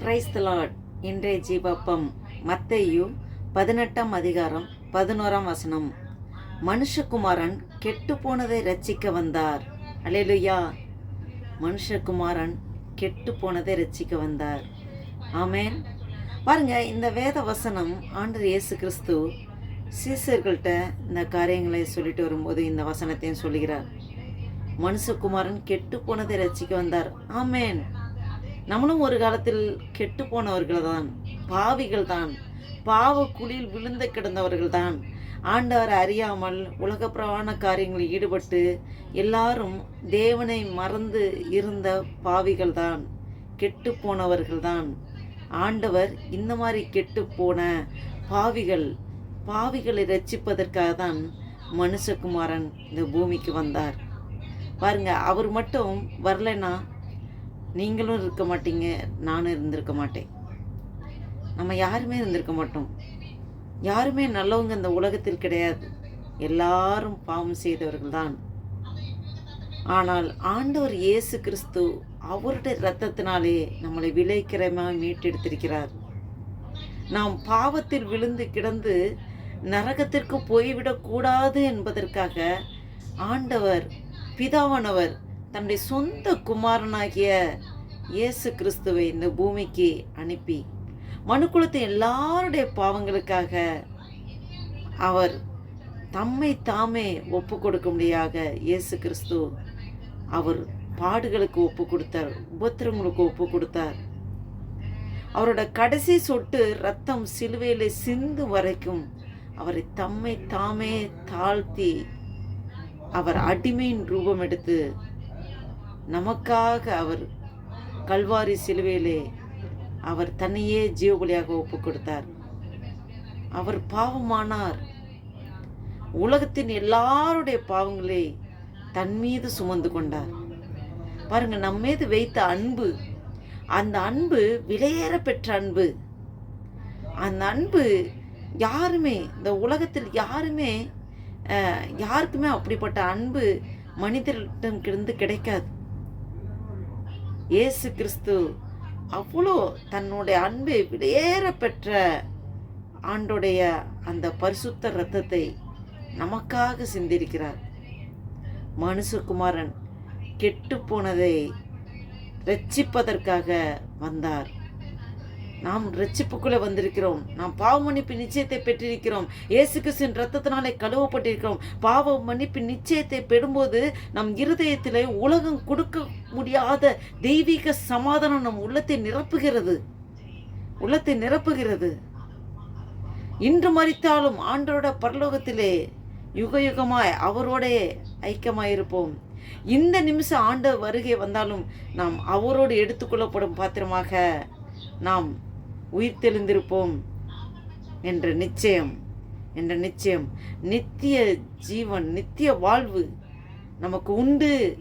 கிரைஸ்தலாட் இன்றைய ஜீவப்பம் மத்தையு பதினெட்டாம் அதிகாரம் பதினோராம் வசனம். மனுஷகுமாரன் கெட்டு போனதை ரட்சிக்க வந்தார். அல்லேலூயா. மனுஷகுமாரன் கெட்டு போனதை ரட்சிக்க வந்தார். ஆமேன். பாருங்க இந்த வேத வசனம் ஆண்டர் இயேசு கிறிஸ்து சீசர்கள்ட்ட இந்த காரியங்களை சொல்லிட்டு வரும்போது இந்த வசனத்தையும் சொல்லுகிறார். மனுஷகுமாரன் கெட்டு போனதை ரட்சிக்க வந்தார். ஆமேன். நம்மளும் ஒரு காலத்தில் கெட்டு போனவர்கள் தான் பாவிகள் தான் பாவ குழியில் விழுந்து கிடந்தவர்கள் தான் ஆண்டவர் அறியாமல் உலகப்பிரவான காரியங்களில் ஈடுபட்டு எல்லாரும் தேவனை மறந்து இருந்த பாவிகள் தான் கெட்டு போனவர்கள் தான் ஆண்டவர் இந்த மாதிரி கெட்டு போன பாவிகள் பாவிகளை ரட்சிப்பதற்காக தான் மனுஷகுமாரன் இந்த பூமிக்கு வந்தார். பாருங்க அவர் மட்டும் வரலைன்னா நீங்களும் இருக்க மாட்டீங்க நானும் இருந்திருக்க மாட்டேன். நம்ம யாருமே இருந்திருக்க மாட்டோம். யாருமே நல்லவங்க இந்த உலகத்தில் கிடையாது. எல்லாரும் பாவம் செய்தவர்கள் தான். ஆனால் ஆண்டவர் இயேசு கிறிஸ்து அவருடைய இரத்தத்தினாலே நம்மளை விளைக்கிறமாக மீட்டெடுத்திருக்கிறார். நாம் பாவத்தில் விழுந்து கிடந்து நரகத்திற்கு போய்விடக்கூடாது என்பதற்காக ஆண்டவர் பிதாவானவர் தன்னுடைய சொந்த குமாரனாகிய இயேசு கிறிஸ்துவை இந்த பூமிக்கு அனுப்பி மனுக்குலத்தை எல்லாருடைய பாவங்களுக்காக அவர் தம்மை தாமே ஒப்பு கொடுக்கும்படியாக இயேசு கிறிஸ்து அவர் பாடுகளுக்கு ஒப்பு கொடுத்தார் உபத்திரங்களுக்கு ஒப்பு கொடுத்தார். அவரோட கடைசி சொட்டு ரத்தம் சிலுவையில் சிந்து வரைக்கும் அவரை தம்மை தாமே தாழ்த்தி அவர் அடிமையின் ரூபம் எடுத்து நமக்காக அவர் கல்வாரி சிலுவையிலே அவர் தன்னையே ஜீவபலியாக ஒப்பு கொடுத்தார். அவர் பாவமானார். உலகத்தின் எல்லாருடைய பாவங்களை தன் மீது சுமந்து கொண்டார். பாருங்க நம்ம மீது வைத்த அன்பு அந்த அன்பு விலையேற பெற்ற அன்பு. அந்த அன்பு யாருமே இந்த உலகத்தில் யாருமே யாருக்குமே அப்படிப்பட்ட அன்பு மனிதர்களிடம் இருந்து கிடைக்காது. இயேசு கிறிஸ்து அவ்வளோ தன்னுடைய அன்பை வெளியேற பெற்ற ஆண்டுடைய அந்த பரிசுத்த இரத்தத்தை நமக்காக சிந்திருக்கிறார். மனுஷகுமாரன் கெட்டு போனதை ரட்சிப்பதற்காக வந்தார். நாம் ரட்சிப்புக்குள்ளே வந்திருக்கிறோம். நாம் பாவ மன்னிப்பு நிச்சயத்தை பெற்றிருக்கிறோம். இயேசு கிறிஸ்துவின் ரத்தத்தினாலே கழுவப்பட்டிருக்கிறோம். பாவ மன்னிப்பு நிச்சயத்தை பெறும்போது நம் இருதயத்தில் உலகம் கொடுக்க முடியாத தெய்வீக சமாதானம் நம் உள்ளத்தை நிரப்புகிறது. உள்ளத்தை நிரப்புகிறது. இன்று மறித்தாலும் ஆண்டோட பரலோகத்திலே யுக யுகமாய் அவரோடே ஐக்கியமாயிருப்போம். இந்த நிமிஷம் ஆண்டு வருகை வந்தாலும் நாம் அவரோடு எடுத்துக்கொள்ளப்படும் பாத்திரமாக நாம் உயிர்த்தெழுந்திருப்போம் என்ற நிச்சயம் என்ற நிச்சயம். நித்திய ஜீவன் நித்திய வாழ்வு நமக்கு உண்டு.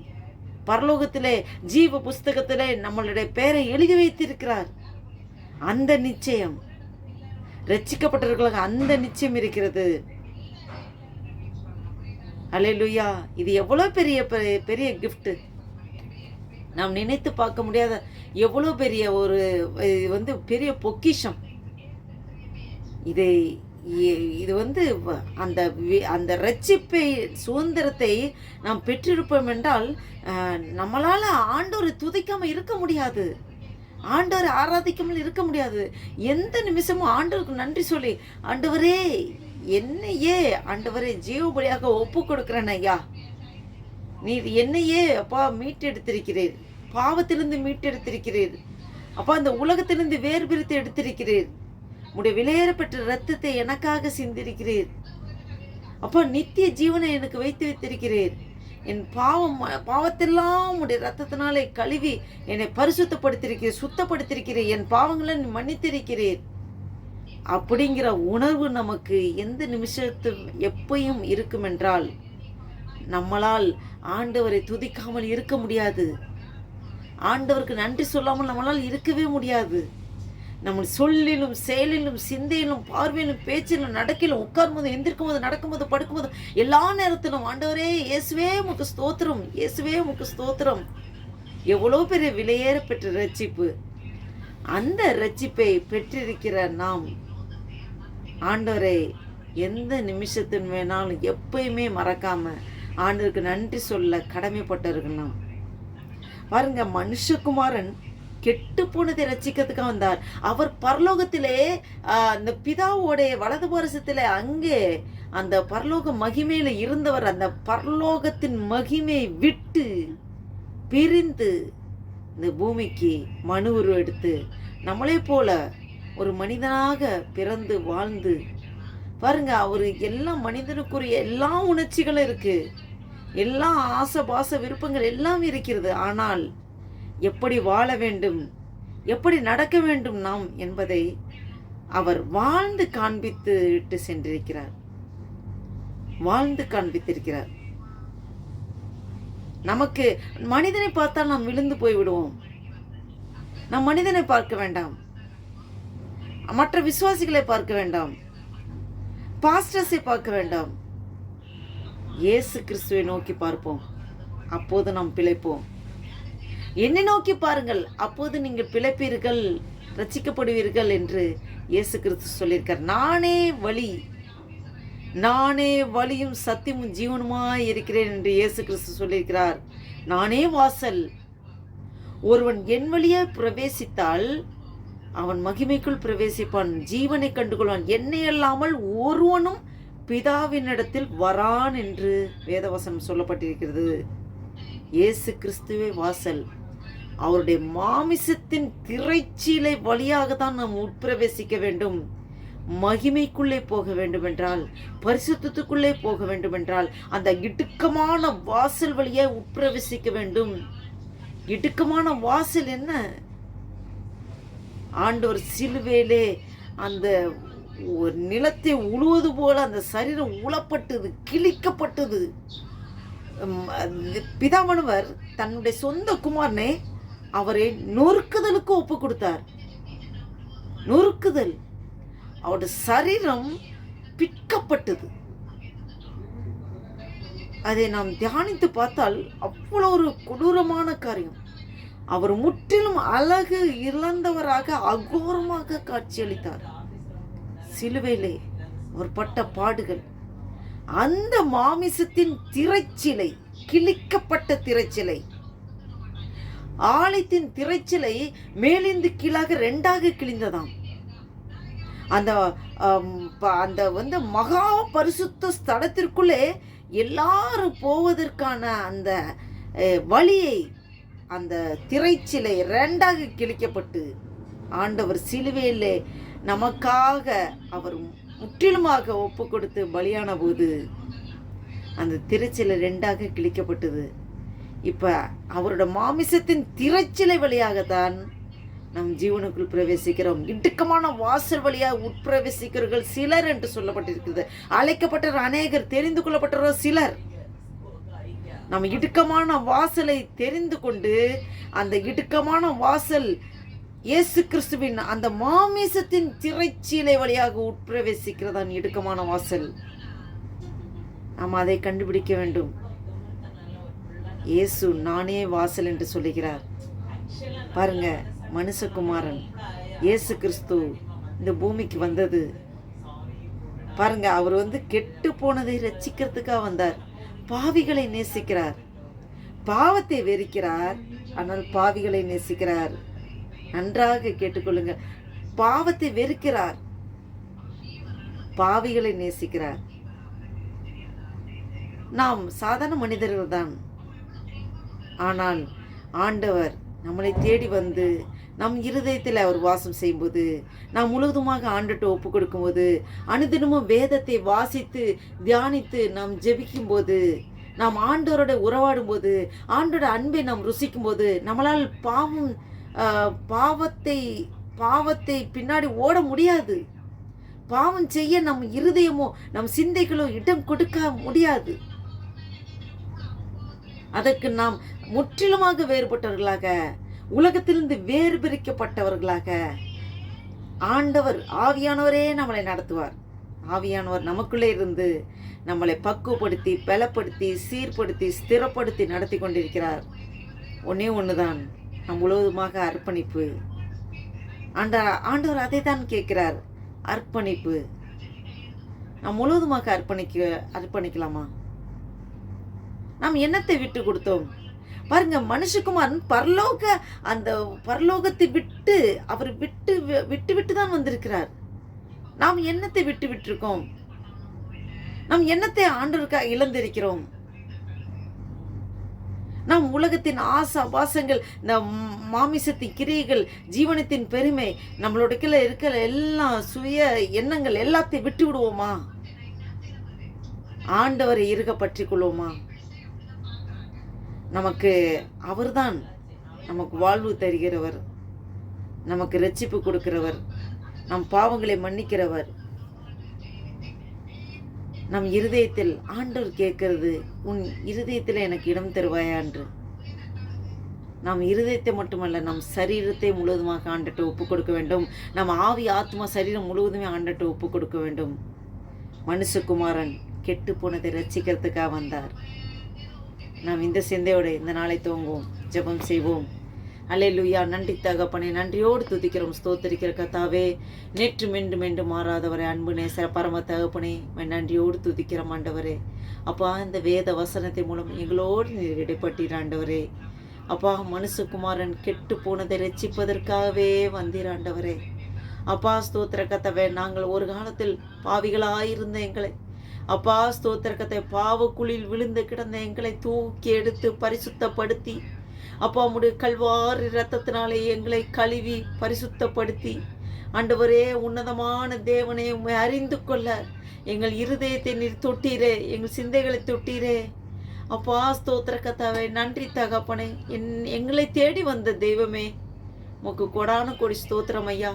பரலோகத்திலே ஜீவ புஸ்தகத்திலே நம்மளுடைய பெயரை எழுதி வைத்திருக்கிறார். அந்த நிச்சயம் ரட்சிக்கப்பட்டவர்களுக்கு அந்த நிச்சயம் இருக்கிறது. அலையலுயா இது எவ்வளோ பெரிய பெரிய- பெரிய நாம் நினைத்து பார்க்க முடியாத எவ்வளோ பெரிய ஒரு இது வந்து பெரிய பொக்கிஷம். இதை இது வந்து வ- அந்த வி- அந்த ரட்சிப்பை சுதந்திரத்தை நாம் பெற்றிருப்போம் என்றால் நம்மளால் ஆண்டோரை துதிக்காமல் இருக்க முடியாது. ஆண்டவரை ஆராதிக்காமல் இருக்க முடியாது. எந்த நிமிஷமும் ஆண்டவருக்கு நன்றி சொல்லி ஆண்டவரே என்னையே ஆண்டவரே ஜீவபலியாக ஒப்பு கொடுக்குறேன் ஐயா. நீர் என்னையே அப்பா மீட்டெடுத்திருக்கிறீர். பாவத்திலிருந்து மீட்டெடுத்திருக்கிறீர். அப்பா அந்த உலகத்திலிருந்து வேறு பிரித்து எடுத்திருக்கிறீர். உடைய விலையேறப்பட்ட ரத்தத்தை எனக்காக சிந்திருக்கிறீர். அப்பா நித்திய ஜீவனை எனக்கு வைத்து வைத்திருக்கிறீர். என் பாவம் பாவத்தெல்லாம் உடைய ரத்தத்தினாலே கழுவி என்னை பரிசுத்தப்படுத்திருக்கிறீர் சுத்தப்படுத்திருக்கிறீர். என் பாவங்களை நீ மன்னித்திருக்கிறீர். அப்படிங்கிற உணர்வு நமக்கு எந்த நிமிஷத்தும் எப்பையும் இருக்கும் என்றால் நம்மளால் ஆண்டவரை துதிக்காமல் இருக்க முடியாது. ஆண்டவருக்கு நன்றி சொல்லாமல் நம்மளால் இருக்கவே முடியாது. நம்ம சொல்லிலும் செயலிலும் சிந்தையிலும் பார்வையிலும் பேச்சிலும் நடக்கிலும் உட்காரும்போது எந்திருக்கும் போது நடக்கும்போது படுக்கும்போது எல்லா நேரத்திலும் ஆண்டவரே இயேசுவே முக்கு ஸ்தோத்திரம் இயேசுவே முக்கு ஸ்தோத்திரம். எவ்வளோ பெரிய விலையேற பெற்ற ரட்சிப்பு. அந்த ரட்சிப்பை பெற்றிருக்கிற நாம் ஆண்டவரை எந்த நிமிஷத்தின் வேணாலும் எப்பயுமே மறக்காமல் ஆண்டுக்கு நன்றி சொல்ல கடமைப்பட்டவர்கள் நாம் பாருங்க மனுஷகுமாரன் கெட்டு போனதை ரசிக்கிறதுக்காக வந்தார். அவர் பரலோகத்திலே அந்த பிதாவோடைய வலது பரிசத்தில் அங்கே அந்த பரலோக மகிமையில் இருந்தவர் அந்த பரலோகத்தின் மகிமையை விட்டு பிரிந்து இந்த பூமிக்கு மனு உருவம் எடுத்து நம்மளே போல ஒரு மனிதனாக பிறந்து வாழ்ந்து பாருங்க அவரு எல்லா மனிதனுக்குரிய எல்லா உணர்ச்சிகளும் இருக்குது எல்லா ஆசை பாச விருப்பங்கள் எல்லாம் இருக்கிறது. ஆனால் எப்படி வாழ வேண்டும்? எப்படி நடக்க வேண்டும் நாம் என்பதை அவர் வாழ்ந்து காண்பித்து விட்டு சென்றிருக்கிறார். வாழ்ந்து காண்பித்திருக்கிறார். நமக்கு மனிதனை பார்த்தால் நாம் விழுந்து போய் விடுவோம் நாம் மனிதனை பார்க்க வேண்டாம். மற்ற விசுவாசிகளை பார்க்க வேண்டாம். பாஸ்டர்ஸை பார்க்க வேண்டாம். இயேசு கிறிஸ்துவை நோக்கி பார்ப்போம். அப்போது நாம் பிழைப்போம். என்னை நோக்கி பாருங்கள். அப்போது நீங்கள் பிழைப்பீர்கள் ரச்சிக்கப்படுவீர்கள் என்று இயேசு கிறிஸ்து சொல்லியிருக்கார். நானே வழி நானே வழியும் சத்தியமும் ஜீவனுமாய் இருக்கிறேன் என்று இயேசு கிறிஸ்து சொல்லியிருக்கிறார். நானே வாசல். ஒருவன் என் வழியாய் பிரவேசித்தால் அவன் மகிமைக்குள் பிரவேசிப்பான் ஜீவனை கண்டுகொள்வான். என்னை அல்லாமல் ஒருவனும் பிதாவினிடத்தில் வரான் என்று வேதவசனம் சொல்லப்பட்டிருக்கிறது. இயேசு கிறிஸ்துவே வாசல். அவருடைய மாமிசத்தின் திரைச்சீலை வழியாக தான் நாம் உட்பிரவேசிக்க வேண்டும். மகிமைக்குள்ளே போக வேண்டுமென்றால் பரிசுத்தத்துக்குள்ளே போக வேண்டுமென்றால் அந்த இடுக்கமான வாசல் வழியே உட்பிரவேசிக்க வேண்டும். இடுக்கமான வாசல் என்ன? ஆண்டவர் சிலுவையிலே அந்த ஒரு நிலத்தை உழுவது போல அந்த சரீரம் உழப்பட்டது கிழிக்கப்பட்டது. உம், பிதாமணவர் தன்னுடைய சொந்த குமாரனை அவரை நொறுக்குதலுக்கு ஒப்பு கொடுத்தார். நொறுக்குதல். அவருடைய சரீரம் பிற்கப்பட்டது அதை நாம் தியானித்து பார்த்தால் அவ்வளோ ஒரு கொடூரமான காரியம். அவர் முற்றிலும் அழகு இழந்தவராக அகோரமாக காட்சியளித்தார். சிலுவையிலே அவர் பட்ட பாடுகள். அந்த மாமிசத்தின் திரைச்சிலை கிழிக்கப்பட்ட திரைச்சிலை. ஆலயத்தின் திரைச்சிலை மேலிந்து கீழாக ரெண்டாக கிழிந்ததாம். அந்த அந்த வந்து மகா பரிசுத்த ஸ்தலத்திற்குள்ளே எல்லாரும் போவதற்கான அந்த அஹ், வழியை அந்த திரைச்சிலை ரெண்டாக கிழிக்கப்பட்டு ஆண்டவர் சிலுவையிலே நமக்காக அவர் முற்றிலுமாக ஒப்பு கொடுத்து பலியான போது அந்த திரைச்சிலை ரெண்டாக கிழிக்கப்பட்டது. இப்ப அவரோட மாமிசத்தின் திரைச்சிலை வழியாகத்தான் நம் ஜீவனுக்குள் பிரவேசிக்கிறோம். இடுக்கமான வாசல் வழியாக உட்பிரவேசிக்கிறவர்கள் சிலர் என்று சொல்லப்பட்டிருக்கிறது. அழைக்கப்பட்ட அநேகர் தெரிந்து கொள்ளப்பட்டவர் சிலர். நம்ம இடுக்கமான வாசலை தெரிந்து கொண்டு அந்த இடுக்கமான வாசல் இயேசு கிறிஸ்துவின் அந்த மாமிசத்தின் திரைச்சீலை வழியாக உட்பிரவேசிக்கிறதான் இடுக்கமான வாசல். நாம் அதை கண்டுபிடிக்க வேண்டும். இயேசு நானே வாசல் என்று சொல்லுகிறார். பாருங்க மனுஷகுமாரன் இயேசு கிறிஸ்து இந்த பூமிக்கு வந்தது. பாருங்க அவர் வந்து கெட்டு போனதை ரட்சிக்கிறதுக்காக வந்தார். பாவிகளை நேசிக்கிறார். பாவத்தை வெறுக்கிறார் ஆனால் பாவிகளை நேசிக்கிறார். நன்றாக கேட்டுக்கொள்ளுங்க பாவத்தை வெறுக்கிறார். பாவிகளை நேசிக்கிறார். நாம் சாதாரண மனிதர்கள் தான் ஆனால் ஆண்டவர் நம்மளை தேடி வந்து நம் இருதயத்தில் அவர் வாசம் செய்யும்போது நாம் முழுவதுமாக ஆண்டுட்டு ஒப்பு கொடுக்கும்போது அனுதினமும் வேதத்தை வாசித்து தியானித்து நாம் ஜெபிக்கும்போது நாம் ஆண்டவரோட உறவாடும்போது ஆண்டோட அன்பை நாம் ருசிக்கும்போது நம்மளால் பாவம் பாவத்தை பாவத்தை பின்னாடி ஓட முடியாது. பாவம் செய்ய நம் இருதயமோ நம் சிந்தைகளோ இடம் கொடுக்க முடியாது. அதற்கு நாம் முற்றிலுமாக வேறுபட்டவர்களாக உலகத்திலிருந்து வேறு பிரிக்கப்பட்டவர்களாக ஆண்டவர் ஆவியானவரே நம்மளை நடத்துவார். ஆவியானவர் நமக்குள்ளே இருந்து நம்மளை பக்குவப்படுத்தி பலப்படுத்தி சீர்படுத்தி ஸ்திரப்படுத்தி நடத்தி கொண்டிருக்கிறார். ஒன்னே தான் நம் முழுவதுமாக அர்ப்பணிப்பு. ஆண்ட ஆண்டவர் அதை தான் கேட்கிறார். அர்ப்பணிப்பு. நாம் முழுவதுமாக அர்ப்பணிக்க அர்ப்பணிக்கலாமா? நாம் என்னத்தை விட்டு கொடுத்தோம்? பாருங்க மனுஷகுமாரன் பரலோக அந்த பரலோகத்தை விட்டு அவர் விட்டு விட்டு விட்டு தான் வந்திருக்கிறார். நாம் என்னத்தை விட்டு விட்டிருக்கோம்? நாம் என்னத்தை ஆண்டவருக்காக இழந்திருக்கிறோம்? நாம் உலகத்தின் ஆசா வாசங்கள் இந்த மாமிசத்தின் கிரியைகள் ஜீவனத்தின் பெருமை நம்மளோட கீழே இருக்கிற எல்லா சுய எண்ணங்கள் எல்லாத்தையும் விட்டு விடுவோமா ஆண்டவரை இருக பற்றி கொள்வோமா? நமக்கு அவர்தான் நமக்கு வாழ்வு தருகிறவர். நமக்கு ரட்சிப்பு கொடுக்கிறவர். நம் பாவங்களை மன்னிக்கிறவர். நம் இருதயத்தில் ஆண்டவர் கேட்கிறது உன் இருதயத்தில் எனக்கு இடம் தருவாயா? என்று. நாம் இருதயத்தை மட்டுமல்ல நம் சரீரத்தை முழுவதுமாக ஆண்டட்டு ஒப்பு கொடுக்க வேண்டும். நம் ஆவி ஆத்மா சரீரம் முழுவதுமே ஆண்டட்டு ஒப்பு கொடுக்க வேண்டும். மனுஷகுமாரன் கெட்டு போனதை ரசிக்கிறதுக்காக வந்தார். நாம் இந்த சிந்தையோடு இந்த நாளை துவங்குவோம். ஜெபம் செய்வோம். அல்லேலூயா. நன்றி தகப்பனே நன்றியோடு துதிக்கிறோம் ஸ்தோத்தரிக்கிற கத்தாவே நேற்று மீண்டும் மீண்டும் மாறாதவரை அன்பு நேசர பரம தகப்பனே நன்றியோடு துதிக்கிற ஆண்டவரே. அப்பா இந்த வேத வசனத்தை மூலம் எங்களோடு நீர் இடைப்பட்டீர் ஆண்டவரே. அப்பா மனுஷகுமாரன் கெட்டு போனதை ரட்சிப்பதற்காகவே வந்தீராண்டவரே அப்பா ஸ்தோத்திர கத்தவே நாங்கள் ஒரு காலத்தில் பாவிகளாயிருந்த எங்களை. அப்பா ஸ்தோத்திரக்கத்தை பாவக்குழியில் விழுந்து கிடந்த எங்களை தூக்கி எடுத்து பரிசுத்தப்படுத்தி அப்பா உம்முடைய கல்வாறு ரத்தத்தினாலே எங்களை கழுவி பரிசுத்தப்படுத்தி. ஆண்டவரே உன்னதமான தேவனை உண்மை அறிந்து கொள்ள. எங்கள் இருதயத்தை நீர் தொட்டீரே எங்கள் சிந்தைகளை தொட்டீரே. அப்பா ஸ்தோத்திர கத்தாவே நன்றி தகப்பனே. என் எங்களை தேடி வந்த தெய்வமே உமக்கு கொடான கொடி ஸ்தோத்திரம் ஐயா.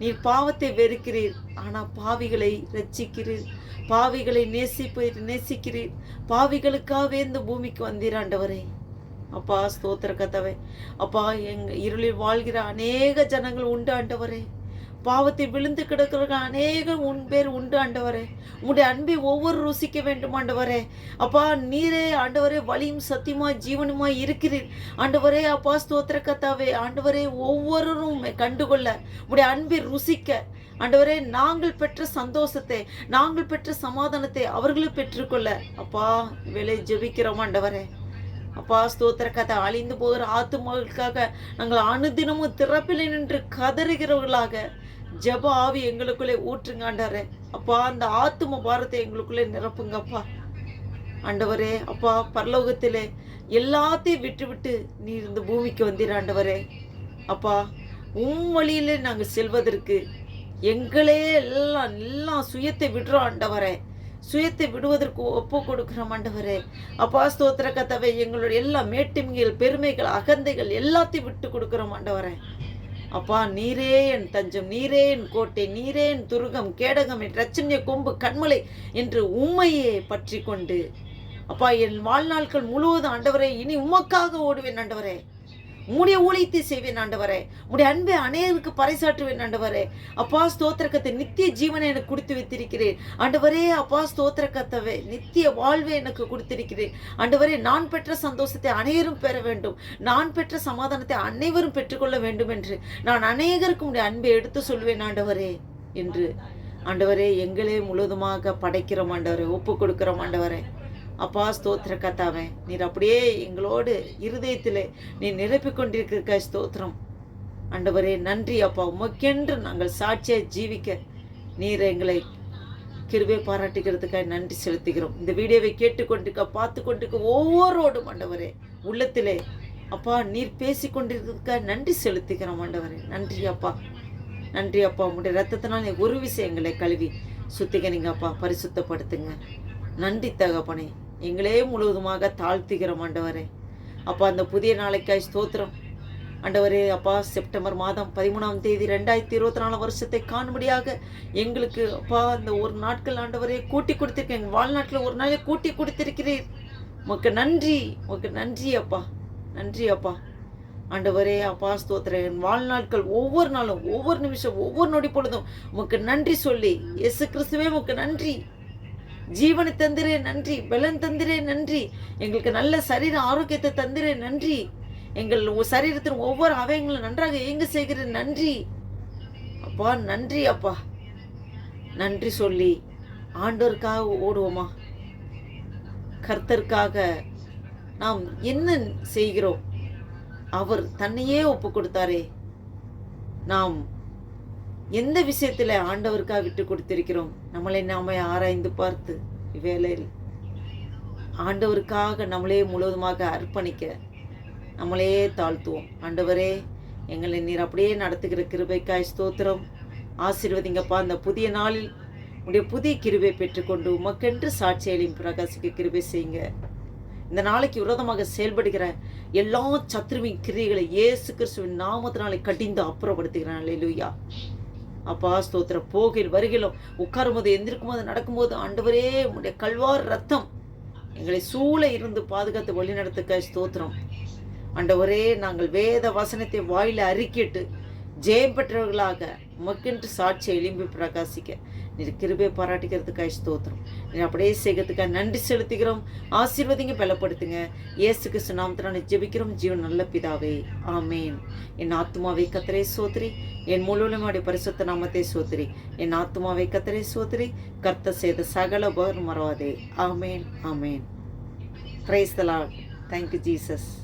நீர் பாவத்தை வெறுக்கிறீர் ஆனால் பாவிகளை ரட்சிக்கிறீர் பாவிகளை நேசிப்பீர் நேசிக்கிறீர். பாவிகளுக்காகவே இந்த பூமிக்கு வந்தீர் ஆண்டவரே. அப்பா ஸ்தோத்திர கதவை அப்பா எங் இருளில் வாழ்கிற அநேக ஜனங்கள் உண்டு ஆண்டவரே. பாவத்தை விழுந்து கிடக்கிற அநேக உன் பேர் உண்டு ஆண்டவரே. உங்களுடைய அன்பை ஒவ்வொரு ருசிக்க வேண்டும் ஆண்டவரே. அப்பா நீரே ஆண்டவரே வழியும் சத்தியமா ஜீவனுமா இருக்கிறீர். ஆண்டவரே அப்பா ஸ்தோத்திர கத்தாவே ஆண்டவரே ஒவ்வொருவரும் கண்டுகொள்ள உடைய அன்பை ருசிக்க. ஆண்டவரே நாங்கள் பெற்ற சந்தோஷத்தை நாங்கள் பெற்ற சமாதானத்தை அவர்களும் பெற்றுக்கொள்ள. அப்பா வேலை ஜெபிக்கிறோம் ஆண்டவரே. அப்பா ஸ்தோத்திர கதை அழிந்து போகிற ஆத்துமகளுக்காக நாங்கள் அனுதினமும் திறப்பில் நின்று கதறுகிறவர்களாக. ஜப ஆவி எங்களுக்குள்ளே ஊற்றுங்க ஆண்டவரே. அப்பா அந்த ஆத்தும பாரத்தை எங்களுக்குள்ளே நிரப்புங்கப்பா ஆண்டவரே அப்பா பரலோகத்திலே எல்லாத்தையும் விட்டுவிட்டு நீ இந்த பூமிக்கு வந்தீர் ஆண்டவரே. அப்பா உம் வழியிலே நாங்கள் செல்வதற்கு எங்களே எல்லாம் எல்லாம் சுயத்தை விடுறோம் ஆண்டவரே. சுயத்தை விடுவதற்கு ஒப்பு கொடுக்கிறோம் ஆண்டவரே. அப்பா ஸ்தோத்திர கத்தவை எங்களுடைய எல்லா மேட்டிமைகள் பெருமைகள் அகந்தைகள் எல்லாத்தையும் விட்டு கொடுக்குறோம் ஆண்டவரே. அப்பா நீரே என் தஞ்சம் நீரே என் கோட்டை நீரே என் துருகம் கேடகம் என் ரச்சனிய கொம்பு கண்மலை என்று உண்மையை பற்றி கொண்டு. அப்பா என் வாழ்நாட்கள் முழுவதும் ஆண்டவரே இனி உமக்காக ஓடுவேன் ஆண்டவரே. உடைய ஊழியத்தை செய்வேன் ஆண்டவரே. உடைய அன்பை அநேகருக்கு பறைசாற்றுவேன் ஆண்டவரே. அப்பா ஸ்தோத்திரக்கத்தை நித்திய ஜீவனை எனக்கு கொடுத்து வைத்திருக்கிறேன். ஆண்டவரே அப்பா ஸ்தோத்திரக்கத்தவை நித்திய வாழ்வை எனக்கு கொடுத்திருக்கிறேன். ஆண்டவரே நான் பெற்ற சந்தோஷத்தை அனைவரும் பெற வேண்டும். நான் பெற்ற சமாதானத்தை அனைவரும் பெற்றுக்கொள்ள வேண்டும் என்று நான் அநேகருக்கும் உடைய அன்பை எடுத்து சொல்வேன் ஆண்டவரே என்று. ஆண்டவரே எங்களே முழுவதுமாக படைக்கிறோம் ஆண்டவரே ஒப்பு கொடுக்கிறோம் ஆண்டவரே. அப்பா ஸ்தோத்திர கத்தாவே நீர் அப்படியே எங்களோடு இருதயத்தில் நீ நிரப்பி கொண்டிருக்க ஸ்தோத்திரம். ஆண்டவரே நன்றி அப்பா. உமக்கென்று நாங்கள் சாட்சியாக ஜீவிக்க நீர் எங்களை கிருவே பாராட்டுகிறதுக்காக நன்றி செலுத்துகிறோம். இந்த வீடியோவை கேட்டுக்கொண்டிருக்க பார்த்து கொண்டிருக்க ஒவ்வொருவரோடும் ஆண்டவரே உள்ளத்திலே அப்பா நீர் பேசி கொண்டிருக்கிறதுக்காக நன்றி செலுத்துகிறோம் ஆண்டவரே. நன்றி அப்பா. நன்றி அப்பா. உங்களுடைய ரத்தத்தினால் ஒரு விஷயங்களை கழுவி சுத்திகரிங்க அப்பா. பரிசுத்தப்படுத்துங்க. நன்றி தகப்பனே. எங்களே முழுவதுமாக தாழ்த்துகிறோம் ஆண்டவரே. அப்பா அந்த புதிய நாளைக்காய் ஸ்தோத்திரம். ஆண்டவரே அப்பா செப்டம்பர் மாதம் பதிமூணாம் தேதி ரெண்டாயிரத்தி இருபத்தி நாலு வருஷத்தை காணும்படியாக எங்களுக்கு அப்பா அந்த ஒரு நாட்கள் ஆண்டவரே கூட்டி கொடுத்துருக்கேன் எங்கள் வாழ்நாட்டில் ஒரு நாளே கூட்டி கொடுத்துருக்கிறீர். உமக்கு நன்றி உமக்கு நன்றி அப்பா. நன்றி அப்பா. ஆண்டவரே அப்பா ஸ்தோத்திரம். என் வாழ்நாட்கள் ஒவ்வொரு நாளும் ஒவ்வொரு நிமிஷம் ஒவ்வொரு நொடி பொழுதும் உமக்கு நன்றி சொல்லி எசு கிறிஸ்துவே உமக்கு நன்றி. ஜீவனை தந்திரே நன்றி. பலன் தந்திரே நன்றி. எங்களுக்கு நல்ல சரீர ஆரோக்கியத்தை தந்திரே நன்றி. எங்கள் சரீரத்தின் ஒவ்வொரு அவயங்களும் நன்றாக இயங்க செய்கிற நன்றி. அப்பா நன்றி அப்பா. நன்றி சொல்லி ஆண்டோருக்காக ஓடுவோமா? கர்த்தருக்காக நாம் என்ன செய்கிறோம்? அவர் தன்னையே ஒப்பு கொடுத்தாரே. நாம் எந்த விஷயத்தில் ஆண்டவருக்காக விட்டு கொடுத்திருக்கிறோம்? நம்மளை நாம ஆராய்ந்து பார்த்து இவ்வேளையில் ஆண்டவருக்காக நம்மளே முழுவதுமாக அர்ப்பணிக்க நம்மளே தாழ்த்துவோம். ஆண்டவரே எங்களை நீர் அப்படியே நடத்துகிற கிருபைக்காய் ஸ்தோத்திரம். ஆசீர்வதிங்கப்பா அந்த புதிய நாளில் உடைய புதிய கிருபை பெற்றுக்கொண்டு உமக்கென்று சாட்சியலையும் பிரகாசிக்க கிருபை செய்யுங்க. இந்த நாளைக்கு விரோதமாக செயல்படுகிற எல்லா சத்ருவின் கிரியைகளை இயேசு கிறிஸ்துவின் நாமத்தினாலே கடிந்து அப்புறப்படுத்துகிறேன். லூயா அப்பா ஸ்தோத்திர போகில் வருகிலும் உட்காரும் போது எந்திருக்கும் போது நடக்கும்போது ஆண்டவரே உடைய கல்வார் ரத்தம் எங்களை சூழ இருந்து பாதுகாத்து வழிநடத்துக்க ஸ்தோத்திரம். ஆண்டவரே நாங்கள் வேத வசனத்தை வாயில அறிக்கிட்டு ஜெயம் பெற்றவர்களாக உமக்கென்று சாட்சியை எலும்பி பிரகாசிக்க. நீர் கிருபை பாராட்டிக்கிறதுக்காக ஸ்தோத்திரம். அப்படியே செய்கிறதுக்காக நன்றி செலுத்துகிறோம். ஆசீர்வதிங்க பலப்படுத்துங்க. இயேசு கிறிஸ்து நாமத்தினால ஜெபிக்கிறோம். ஜீவன் நல்ல பிதாவே. ஆமேன். என் ஆத்துமாவை கத்தரே சோத்ரி. என் முழுவலுமாடி பரிசுத்த நாமத்தை சோத்ரி. என் ஆத்துமாவை கத்தரே சோத்ரி. கர்த்த செய்த சகல உபகரம் மறவாதே. ஆமேன். ஆமேன். பிரைஸ் தலா தேங்க்யூ ஜீசஸ்